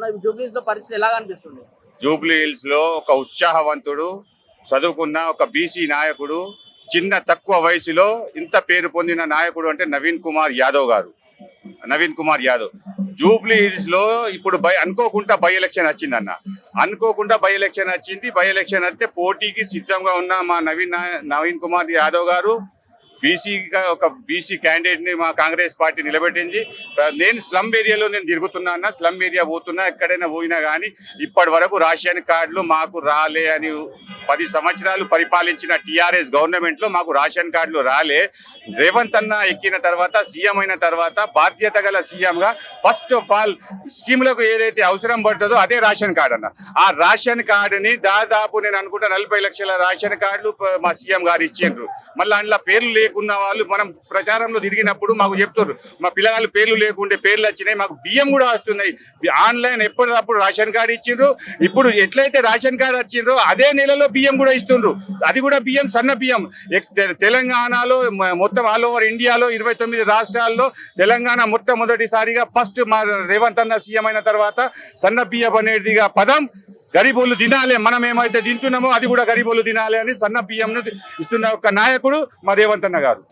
పరిస్థితి ఎలా కనిపిస్తుంది జూబ్లీ హిల్స్లో ఒక ఉత్సాహవంతుడు చదువుకున్న ఒక బీసీ నాయకుడు చిన్న తక్కువ వయసులో ఇంత పేరు పొందిన నాయకుడు అంటే నవీన్ కుమార్ యాదవ్ గారు. నవీన్ కుమార్ యాదవ్. జూబ్లీ హిల్స్లో ఇప్పుడు బై అనుకోకుండా బై ఎలక్షన్ వచ్చిందన్న. అనుకోకుండా బై ఎలక్షన్ వచ్చింది. బై ఎలక్షన్ వస్తే పోటీకి సిద్ధంగా ఉన్న మా నవీన్ నవీన్ కుమార్ యాదవ్ గారు బీసీగా ఒక బీసీ క్యాండిడేట్ని మా కాంగ్రెస్ పార్టీ నిలబెట్టింది. నేను స్లమ్ ఏరియాలో నేను తిరుగుతున్నా అన్న స్లమ్ ఏరియా పోతున్నా ఎక్కడైనా పోయినా కానీ ఇప్పటి వరకు రేషన్ కార్డులు మాకు రాలే అని పది సంవత్సరాలు పరిపాలించిన టీఆర్ఎస్ గవర్నమెంట్లో మాకు రేషన్ కార్డులు రాలే. రేవంత్ అన్న ఎక్కిన తర్వాత సీఎం అయిన తర్వాత బాధ్యత గల సీఎంగా ఫస్ట్ ఆఫ్ ఆల్ స్కీమ్లకు ఏదైతే అవసరం పడుతుందో అదే రేషన్ కార్డు అన్న. ఆ రేషన్ కార్డుని దాదాపు నేను అనుకుంటా నలభై లక్షల రేషన్ కార్డులు మా సీఎం గారు ఇచ్చిండ్రు. మళ్ళీ అందులో పేర్లు లేకున్న వాళ్ళు మనం ప్రచారంలో తిరిగినప్పుడు మాకు చెప్తారు మా పిల్లగాళ్ళు పేర్లు లేకుంటే పేర్లు వచ్చినాయి మాకు బియ్యం కూడా వస్తున్నాయి. ఆన్లైన్ ఎప్పటికప్పుడు రేషన్ కార్డు ఇచ్చిండ్రు. ఇప్పుడు ఎట్లయితే రేషన్ కార్డు వచ్చిండ్రో అదే నెలలో బియ్యం కూడా ఇస్తుండ్రు. అది కూడా బియ్యం సన్న బియ్యం. తెలంగాణలో మొత్తం ఆల్ ఓవర్ ఇండియాలో ఇరవై తొమ్మిది రాష్ట్రాల్లో తెలంగాణ మొట్టమొదటిసారిగా ఫస్ట్ మా రేవంత్ అన్న సీఎం అయిన తర్వాత సన్న బియ్యం అనేదిగా పదం. గరీబోళ్ళు తినాలి మనం ఏమైతే తింటున్నామో అది కూడా గరీబోళ్ళు తినాలి అని సన్న బియ్యంను ఇస్తున్న ఒక నాయకుడు మా రేవంత్ అన్న గారు.